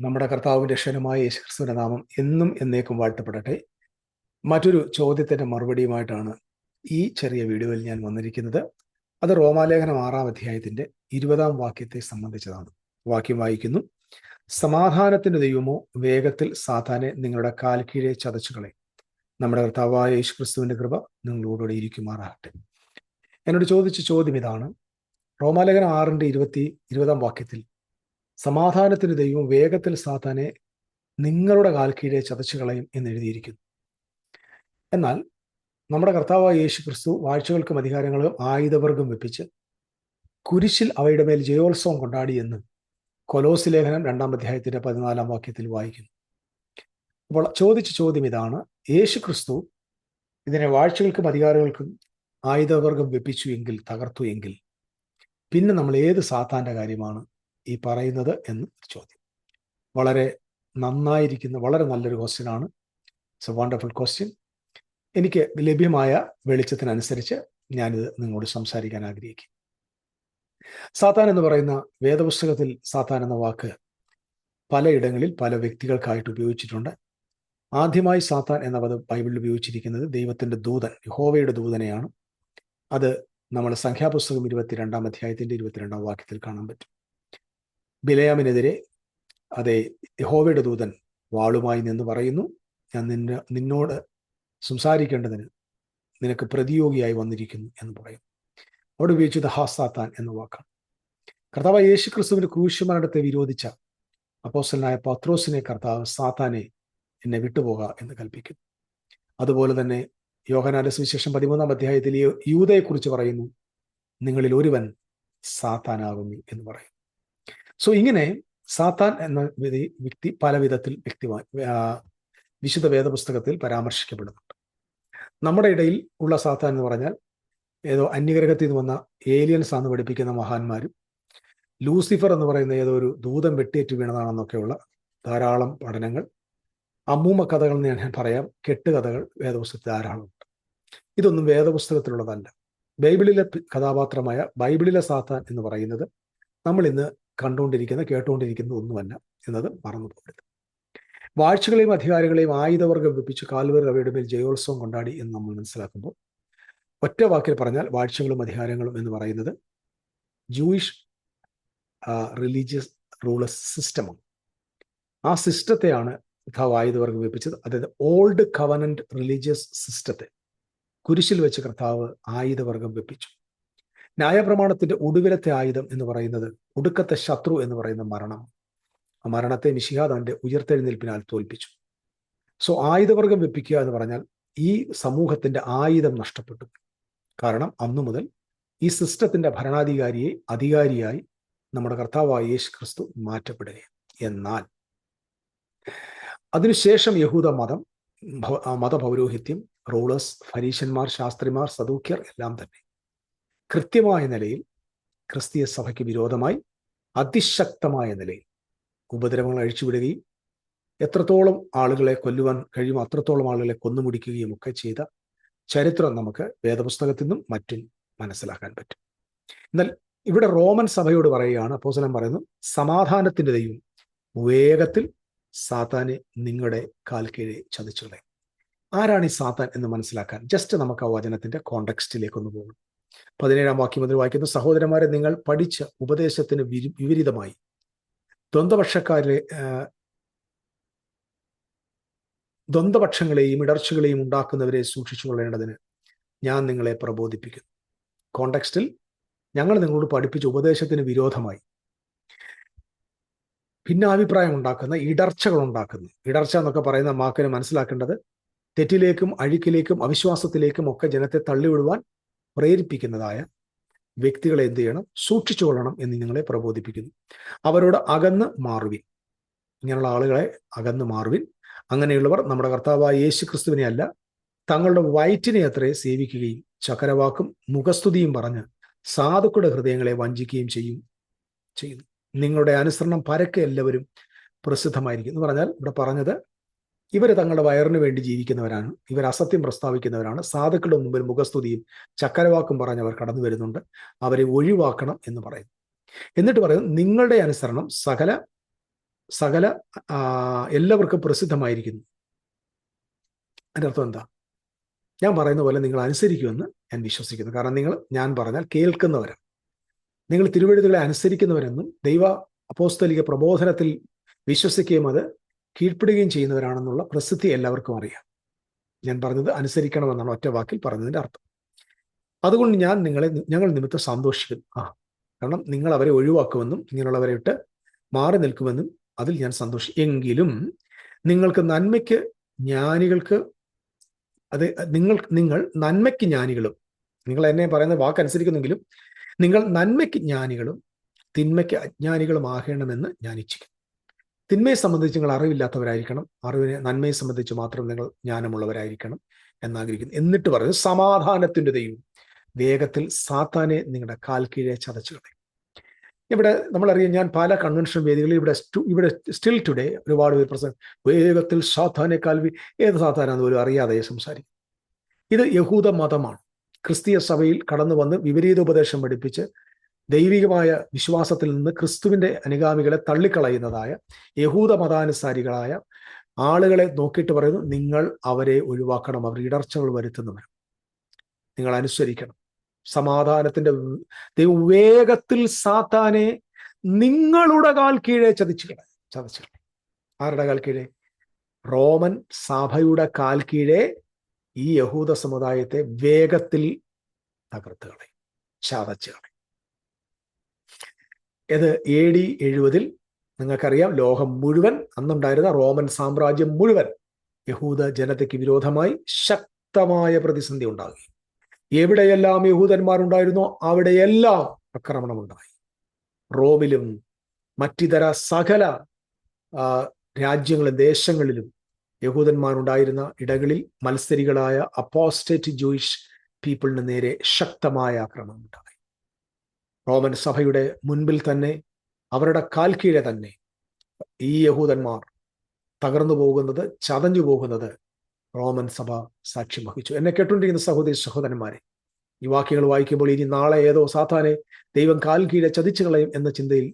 നമ്മുടെ കർത്താവും രക്ഷകനുമായ യേശുക്രിസ്തുവിന്റെ നാമം എന്നും എന്നേക്കും വാഴ്ത്തപ്പെടട്ടെ. മറ്റൊരു ചോദ്യത്തിന്റെ മറുപടിയുമായിട്ടാണ് ഈ ചെറിയ വീഡിയോയിൽ ഞാൻ വന്നിരിക്കുന്നത്. അത് റോമാലേഖനം ആറാം അധ്യായത്തിന്റെ ഇരുപതാം വാക്യത്തെ സംബന്ധിച്ചതാണ്. വാക്യം വായിക്കുന്നു. സമാധാനത്തിന്റെ ദൈവമോ വേഗത്തിൽ സാധാനെ നിങ്ങളുടെ കാൽ കീഴെ ചതച്ചുകളെ നമ്മുടെ കർത്താവായ യേശുക്രിസ്തുവിന്റെ കൃപ നിങ്ങളോടുകൂടെ ഇരിക്കുമാറാകട്ടെ. എന്നോട് ചോദിച്ച ചോദ്യം ഇതാണ്. റോമാലേഖനം ആറിന്റെ ഇരുപത്തി ഇരുപതാം വാക്യത്തിൽ സമാധാനത്തിന് ദൈവം വേഗത്തിൽ സാത്താനെ നിങ്ങളുടെ കാൽ കീഴെ ചതച്ചു കളയും എന്ന് എഴുതിയിരിക്കുന്നു. എന്നാൽ നമ്മുടെ കർത്താവായ യേശു ക്രിസ്തു വാഴ്ചകൾക്കും അധികാരങ്ങളും ആയുധവർഗം വെപ്പിച്ച് കുരിശിൽ അവയുടെ മേൽ ജയോത്സവം കൊണ്ടാടിയെന്ന് കൊലോസ് ലേഖനം രണ്ടാം അധ്യായത്തിന്റെ പതിനാലാം വാക്യത്തിൽ വായിക്കുന്നു. അപ്പോൾ ചോദിച്ച ചോദ്യം ഇതാണ് യേശു ക്രിസ്തു ഇതിനെ വാഴ്ചകൾക്കും അധികാരങ്ങൾക്കും ആയുധവർഗം വെപ്പിച്ചു എങ്കിൽ തകർത്തു എങ്കിൽ പിന്നെ നമ്മൾ ഏത് സാത്താന്റെ കാര്യമാണ്? ഈ പറയുന്നത് എന്ന് ചോദ്യം. വളരെ നന്നായിരിക്കുന്ന വളരെ നല്ലൊരു ക്വസ്റ്റ്യൻ ആണ്. ഇറ്റ്സ് എ വണ്ടർഫുൾ ക്വസ്റ്റ്യൻ എനിക്ക് ലഭ്യമായ വെളിച്ചത്തിനനുസരിച്ച് ഞാനിത് നിങ്ങളോട് സംസാരിക്കാൻ ആഗ്രഹിക്കും സാത്താൻ എന്ന് പറയുന്ന വേദപുസ്തകത്തിൽ സാത്താൻ എന്ന വാക്ക് പലയിടങ്ങളിൽ പല വ്യക്തികൾക്കായിട്ട് ഉപയോഗിച്ചിട്ടുണ്ട്. ആദ്യമായി സാത്താൻ എന്ന പദം ബൈബിളിൽ ഉപയോഗിച്ചിരിക്കുന്നത് ദൈവത്തിന്റെ ദൂതൻ യഹോവയുടെ ദൂതനെയാണ്. അത് നമ്മൾ സംഖ്യാപുസ്തകം ഇരുപത്തിരണ്ടാം അധ്യായത്തിന്റെ ഇരുപത്തിരണ്ടാം വാക്യത്തിൽ കാണാൻ പറ്റും. ബിലയാമിനെതിരെ അതെ യഹോവയുടെ ദൂതൻ വാളുമായി നിന്ന് പറയുന്നു ഞാൻ നിന്നെ നിന്നോട് സംസാരിക്കേണ്ടതിന് നിനക്ക് പ്രതിയോഗിയായി വന്നിരിക്കുന്നു എന്ന് പറയും. അവിടെ ഉപയോഗിച്ചത് ഹാസാത്താൻ എന്ന വാക്കാണ്. കർത്താവ് യേശു ക്രിസ്തുവിന്റെ ക്രൂശുമരണത്തെ വിരോധിച്ച അപ്പോസ്റ്റലായ പത്രോസിനെ കർത്താവ് സാത്താനെ എന്നെ വിട്ടുപോക എന്ന് കൽപ്പിക്കുന്നു. അതുപോലെ തന്നെ യോഹനാന്റെ സുവിശേഷം പതിമൂന്നാം അധ്യായത്തിൽ യൂതയെക്കുറിച്ച് പറയുന്നു നിങ്ങളിൽ ഒരുവൻ സാത്താനാകുന്നു എന്ന് പറയും. സോ ഇങ്ങനെ സാത്താൻ എന്ന വ്യക്തി പല വിധത്തിൽ വ്യക്തിമായി വിശുദ്ധ വേദപുസ്തകത്തിൽ പരാമർശിക്കപ്പെടുന്നുണ്ട്. നമ്മുടെ ഇടയിൽ ഉള്ള സാത്താൻ എന്ന് പറഞ്ഞാൽ ഏതോ അന്യഗ്രഹത്തിൽ നിന്ന് വന്ന ഏലിയൻസ് ആണെന്ന് പഠിപ്പിക്കുന്ന മഹാന്മാരും ലൂസിഫർ എന്ന് പറയുന്ന ഏതോ ഒരു ദൂതം വെട്ടിയേറ്റ് വീണതാണെന്നൊക്കെയുള്ള ധാരാളം പഠനങ്ങൾ അമ്മൂമ്മ കഥകൾ എന്ന് ഞാൻ പറയാം കെട്ടുകഥകൾ വേദപുസ്തകത്തിൽ ധാരാളമുണ്ട്. ഇതൊന്നും വേദപുസ്തകത്തിലുള്ളതല്ല. ബൈബിളിലെ കഥാപാത്രമായ ബൈബിളിലെ സാത്താൻ എന്ന് പറയുന്നത് നമ്മൾ ഇന്ന് കണ്ടുകൊണ്ടിരിക്കുന്ന കേട്ടുകൊണ്ടിരിക്കുന്ന ഒന്നുമല്ല എന്നത് മറന്നു പോകരുത്. വാഴ്ചകളെയും അധികാരികളെയും ആയുധവർഗം വെപ്പിച്ച് കാൽവരി അവയുടെ മേൽ ജയോത്സവം കൊണ്ടാടി എന്ന് നമ്മൾ മനസ്സിലാക്കുമ്പോൾ ഒറ്റ വാക്കിൽ പറഞ്ഞാൽ വാഴ്ചകളും അധികാരങ്ങളും എന്ന് പറയുന്നത് ജൂയിഷ് റിലീജിയസ് റൂളസ് സിസ്റ്റമാണ് ആ സിസ്റ്റത്തെയാണ് കർത്താവ് ആയുധവർഗം വെപ്പിച്ചത്. അതായത് ഓൾഡ് കവനന്റ് റിലീജിയസ് സിസ്റ്റത്തെ കുരിശിൽ വെച്ച് കർത്താവ് ആയുധവർഗം വെപ്പിച്ചു. ന്യായപ്രമാണത്തിന്റെ ഒടുവിലത്തെ ആയുധം എന്ന് പറയുന്നത് ഒടുക്കത്തെ ശത്രു എന്ന് പറയുന്ന മരണം. ആ മരണത്തെ മിശിഹ തന്റെ ഉയർത്തെഴുന്നേൽപ്പിനാൽ തോൽപ്പിച്ചു. സോ ആയുധവർഗം വെപ്പിക്കുക എന്ന് പറഞ്ഞാൽ ഈ സമൂഹത്തിന്റെ ആയുധം നഷ്ടപ്പെട്ടു. കാരണം അന്നു മുതൽ ഈ സിസ്റ്റത്തിന്റെ ഭരണാധികാരിയെ അധികാരിയായി നമ്മുടെ കർത്താവായ യേശു ക്രിസ്തു മാറ്റപ്പെടുകയാണ്. എന്നാൽ അതിനുശേഷം യഹൂദ മതം മതപൗരോഹിത്യം റൂളേഴ്സ് ഫരീഷന്മാർ ശാസ്ത്രിമാർ സദൂക്യർ എല്ലാം തന്നെ കൃത്യമായ നിലയിൽ ക്രിസ്തീയ സഭയ്ക്ക് വിരോധമായി അതിശക്തമായ നിലയിൽ ഉപദ്രവങ്ങൾ അഴിച്ചുവിടുകയും എത്രത്തോളം ആളുകളെ കൊല്ലുവാൻ കഴിയുമോ അത്രത്തോളം ആളുകളെ കൊന്നുമുടിക്കുകയും ഒക്കെ ചെയ്ത ചരിത്രം നമുക്ക് വേദപുസ്തകത്തിൽ നിന്നും മറ്റും മനസ്സിലാക്കാൻ പറ്റും. എന്നാൽ ഇവിടെ റോമൻ സഭയോട് പറയുകയാണ് അപ്പോസലം പറയുന്നു സമാധാനത്തിന്റെ ദൈവം വേഗത്തിൽ സാത്താനെ നിങ്ങളുടെ കാൽ കീഴെ ചതിച്ചുകളെ ആരാണ് ഈ സാത്താൻ എന്ന് മനസ്സിലാക്കാൻ? ജസ്റ്റ് നമുക്ക് ആ വചനത്തിന്റെ കോണ്ടക്സ്റ്റിലേക്ക് ഒന്ന് പോകണം പതിനേഴാം വാക്യം മുതൽ വായിക്കുന്നു. സഹോദരന്മാരെ നിങ്ങൾ പഠിച്ച ഉപദേശത്തിന് വിപരീതമായി. ദ്വന്ദ്പക്ഷക്കാരിലെ ദ്വന്ദ്പക്ഷങ്ങളെയും ഇടർച്ചകളെയും ഉണ്ടാക്കുന്നവരെ സൂക്ഷിച്ചു കൊള്ളേണ്ടതിന് ഞാൻ നിങ്ങളെ പ്രബോധിപ്പിക്കുന്നു. കോണ്ടെക്സ്റ്റിൽ ഞങ്ങൾ നിങ്ങളോട് പഠിപ്പിച്ച ഉപദേശത്തിന് വിരോധമായി. ഭിന്നാഭിപ്രായം ഉണ്ടാക്കുന്ന ഇടർച്ചകൾ ഉണ്ടാക്കുന്നു ഇടർച്ച എന്നൊക്കെ പറയുന്ന മാക്കിനെ മനസ്സിലാക്കേണ്ടത് തെറ്റിലേക്കും അഴുക്കിലേക്കും അവിശ്വാസത്തിലേക്കും ഒക്കെ ജനത്തെ തള്ളിവിടുവാൻ പ്രേരിപ്പിക്കുന്നതായ വ്യക്തികളെ എന്ത് ചെയ്യണം? സൂക്ഷിച്ചു കൊള്ളണം എന്ന് നിങ്ങളെ പ്രബോധിപ്പിക്കുന്നു. അവരോട് അകന്ന് മാറുവിൻ. ഇങ്ങനെയുള്ള ആളുകളെ അകന്ന് മാറുവിൻ. അങ്ങനെയുള്ളവർ നമ്മുടെ കർത്താവായ യേശു ക്രിസ്തുവിനെ അല്ല തങ്ങളുടെ വയറ്റിനെ അത്രേ സേവിക്കുകയും ചക്കരവാക്കും മുഖസ്തുതിയും പറഞ്ഞ് സാധുക്കളുടെ ഹൃദയങ്ങളെ വഞ്ചിക്കുകയും ചെയ്യും ചെയ്യുന്നു. നിങ്ങളുടെ അനുസരണം പരക്കെ എല്ലാവരും പ്രസിദ്ധമായിരിക്കും. എന്ന് പറഞ്ഞാൽ ഇവിടെ പറഞ്ഞത് ഇവർ തങ്ങളുടെ വയറിന് വേണ്ടി ജീവിക്കുന്നവരാണ്. ഇവർ അസത്യം പ്രസ്താവിക്കുന്നവരാണ്. സാധുക്കളുടെ മുമ്പിൽ മുഖസ്തുതിയും ചക്കരവാക്കും പറഞ്ഞവർ കടന്നു വരുന്നുണ്ട്. അവരെ ഒഴിവാക്കണം എന്ന് പറയുന്നു. എന്നിട്ട് പറയുന്നു നിങ്ങളുടെ അനുസരണം സകല സകല എല്ലാവർക്കും പ്രസിദ്ധമായിരിക്കുന്നു. അതിന്റെ അർത്ഥം എന്താ? ഞാൻ പറയുന്ന പോലെ നിങ്ങൾ അനുസരിക്കുമെന്ന് ഞാൻ വിശ്വസിക്കുന്നു. കാരണം നിങ്ങൾ ഞാൻ പറഞ്ഞാൽ കേൾക്കുന്നവരാണ്. നിങ്ങൾ തിരുവഴുതുകളെ അനുസരിക്കുന്നവരെന്നും ദൈവ അപ്പോസ്തലിക പ്രബോധനത്തിൽ വിശ്വസിക്കുകയും അത് കീഴ്പ്പെടുകയും ചെയ്യുന്നവരാണെന്നുള്ള പ്രസിദ്ധി എല്ലാവർക്കും അറിയാം. ഞാൻ പറഞ്ഞത് അനുസരിക്കണമെന്നാണ് ഒറ്റ വാക്കിൽ പറഞ്ഞതിന്റെ അർത്ഥം. അതുകൊണ്ട് ഞാൻ നിങ്ങളെ ഞങ്ങൾ നിമിത്തം സന്തോഷിക്കുന്നു. ആ കാരണം നിങ്ങൾ അവരെ ഒഴിവാക്കുമെന്നും ഇങ്ങനെയുള്ളവരെ വിട്ട് മാറി നിൽക്കുമെന്നും അതിൽ ഞാൻ സന്തോഷി. എങ്കിലും നിങ്ങൾക്ക് നന്മയ്ക്ക് ജ്ഞാനികൾക്ക് അത് നിങ്ങൾ നിങ്ങൾ നന്മയ്ക്ക് ജ്ഞാനികളും നിങ്ങൾ എന്നെ പറയുന്ന വാക്കനുസരിക്കുന്നെങ്കിലും നിങ്ങൾ നന്മയ്ക്ക് ജ്ഞാനികളും തിന്മയ്ക്ക് അജ്ഞാനികളും ആകണമെന്ന് ഞാൻ ഇച്ഛിക്കുന്നു. തിന്മയെ സംബന്ധിച്ച് നിങ്ങൾ അറിവില്ലാത്തവരായിരിക്കണം. അറിവിനെ നന്മയെ സംബന്ധിച്ച് മാത്രം നിങ്ങൾ ജ്ഞാനമുള്ളവരായിരിക്കണം എന്നാഗ്രഹിക്കുന്നു. എന്നിട്ട് പറഞ്ഞു സമാധാനത്തിന്റെ ദൈവം. വേഗത്തിൽ സാത്താനെ നിങ്ങളുടെ കാൽ കീഴെ ചതച്ചു കളയും. ഇവിടെ നമ്മളറിയാം ഞാൻ പല കൺവെൻഷൻ വേദികളിൽ ഇവിടെ ഇവിടെ സ്റ്റിൽ ടുഡേ ഒരുപാട് പേര് പ്രസംഗം വേഗത്തിൽ സാത്താനെ കാൽവി ഏത് സാത്താനാന്ന് പോലും അറിയാതെ സംസാരിക്കും ഇത് യഹൂദ മതമാണ് ക്രിസ്തീയ സഭയിൽ കടന്നു വന്ന് വിപരീത ഉപദേശം പഠിപ്പിച്ച് ദൈവികമായ വിശ്വാസത്തിൽ നിന്ന് ക്രിസ്തുവിന്റെ അനുഗാമികളെ തള്ളിക്കളയുന്നതായ യഹൂദ മതാനുസാരികളായ ആളുകളെ നോക്കിയിട്ട് പറയുന്നു നിങ്ങൾ അവരെ ഒഴിവാക്കണം. അവർ ഇടർച്ചകൾ വരുത്തുന്നവർ. നിങ്ങൾ അനുസരിക്കണം. സമാധാനത്തിന്റെ വേഗത്തിൽ സാത്താനെ നിങ്ങളുടെ കാൽ കീഴെ ചതിച്ചു ചതച്ചു ആരുടെ കാൽ കീഴെ? റോമൻ സഭയുടെ കാൽ കീഴെ ഈ യഹൂദ സമുദായത്തെ വേഗത്തിൽ തകർത്ത് കളയും. ചതച്ചു കളയും. ഇത് എ ഡി എഴുപതിൽ നിങ്ങൾക്കറിയാം ലോകം മുഴുവൻ അന്നുണ്ടായിരുന്ന റോമൻ സാമ്രാജ്യം മുഴുവൻ യഹൂദ ജനതയ്ക്ക് വിരോധമായി ശക്തമായ പ്രതിസന്ധി ഉണ്ടാകും എവിടെയെല്ലാം യഹൂദന്മാരുണ്ടായിരുന്നോ അവിടെയെല്ലാം ആക്രമണമുണ്ടായി റോമിലും മറ്റിതര സകല രാജ്യങ്ങളും ദേശങ്ങളിലും യഹൂദന്മാരുണ്ടായിരുന്ന ഇടങ്ങളിൽ മത്സരികളായ അപ്പോസ്റ്റേറ്റ് ജൂയിഷ് പീപ്പിളിന് നേരെ ശക്തമായ ആക്രമണം ഉണ്ടായി. റോമൻ സഭയുടെ മുൻപിൽ തന്നെ അവരുടെ കാൽ കീഴെ തന്നെ ഈ യഹൂദന്മാർ തകർന്നു പോകുന്നത് ചതഞ്ഞു പോകുന്നത് റോമൻ സഭ സാക്ഷ്യം വഹിച്ചു. എന്നെ കേട്ടുകൊണ്ടിരിക്കുന്ന സഹോദരി സഹോദരന്മാരെ ഈ വാക്യങ്ങൾ വായിക്കുമ്പോൾ ഇനി നാളെ ഏതോ സാത്താനെ ദൈവം കാൽ കീഴെ ചതിച്ചു കളയും എന്ന ചിന്തയിൽ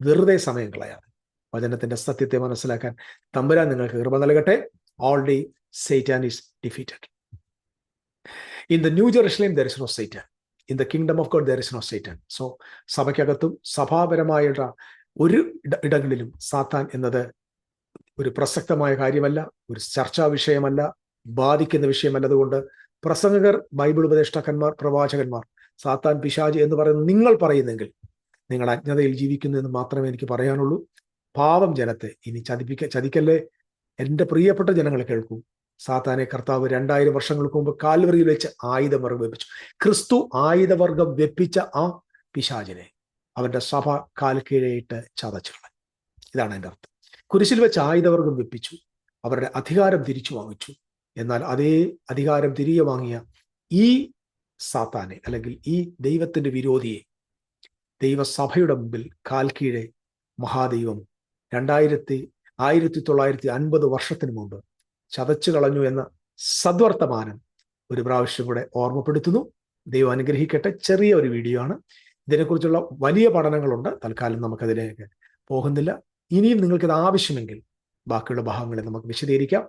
വെറുതെ സമയം കളയാണ് വചനത്തിന്റെ സത്യത്തെ മനസ്സിലാക്കാൻ തമ്പുരാൻ നിങ്ങൾക്ക് കൃപ നൽകട്ടെ. Already Satan is defeated in the new Jerusalem there is no in the kingdom of God there is no Satan so സഭയ്ക്കകത്തും സഭാപരമായ ഒരു ഇടങ്ങളിലും സാത്താൻ എന്നത് ഒരു പ്രസക്തമായ കാര്യമല്ല ഒരു ചർച്ചാ വിഷയമല്ല ബാധിക്കുന്ന വിഷയമല്ലതുകൊണ്ട് പ്രസംഗകർ ബൈബിൾ ഉപദേഷ്ടാക്കന്മാർ പ്രവാചകന്മാർ സാത്താൻ പിശാജ് എന്ന് പറയുന്നത് നിങ്ങൾ പറയുന്നെങ്കിൽ നിങ്ങൾ അജ്ഞതയിൽ ജീവിക്കുന്നു എന്ന് മാത്രമേ എനിക്ക് പറയാനുള്ളൂ. പാവം ജനത്തെ ഇനി ചതിപ്പിക്ക ചതിക്കല്ലേ? എന്റെ പ്രിയപ്പെട്ട ജനങ്ങളെ കേൾക്കൂ. സാത്താനെ കർത്താവ് രണ്ടായിരം വർഷങ്ങൾക്ക് മുമ്പ് കാൽവറിയിൽ വെച്ച് ആയുധവർഗം വെപ്പിച്ചു ക്രിസ്തു ആയുധവർഗം വെപ്പിച്ച ആ പിശാചിനെ അവന്റെ സഭ കാൽ കീഴയിട്ട് ചതച്ചു ഇതാണ് എന്റെ അർത്ഥം. കുരിശിൽ വെച്ച് ആയുധവർഗം വെപ്പിച്ചു അവരുടെ അധികാരം തിരിച്ചു വാങ്ങിച്ചു. എന്നാൽ അതേ അധികാരം തിരികെ വാങ്ങിയ ഈ സാത്താനെ അല്ലെങ്കിൽ ഈ ദൈവത്തിന്റെ വിരോധിയെ ദൈവസഭയുടെ മുമ്പിൽ കാൽ കീഴെ മഹാദൈവം രണ്ടായിരത്തി ആയിരത്തി തൊള്ളായിരത്തി അൻപത് വർഷത്തിന് മുമ്പ് ചതച്ചു കളഞ്ഞു എന്ന സദ്വർത്തമാനം ഒരു പ്രാവശ്യം കൂടെ ഓർമ്മപ്പെടുത്തുന്നു. ദൈവം അനുഗ്രഹിക്കട്ടെ. ചെറിയ ഒരു വീഡിയോ ആണ്. ഇതിനെക്കുറിച്ചുള്ള വലിയ പഠനങ്ങളുണ്ട്. തൽക്കാലം നമുക്കതിലേക്ക് പോകുന്നില്ല. ഇനിയും നിങ്ങൾക്കിത് ആവശ്യമെങ്കിൽ ബാക്കിയുള്ള ഭാഗങ്ങളെ നമുക്ക് വിശദീകരിക്കാം.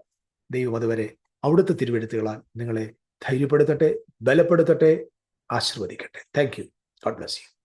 ദൈവം അതുവരെ അവിടുത്തെ തിരുവെഴുത്തുകളാൽ നിങ്ങളെ ധൈര്യപ്പെടുത്തട്ടെ ബലപ്പെടുത്തട്ടെ ആശീർവദിക്കട്ടെ. Thank you God bless you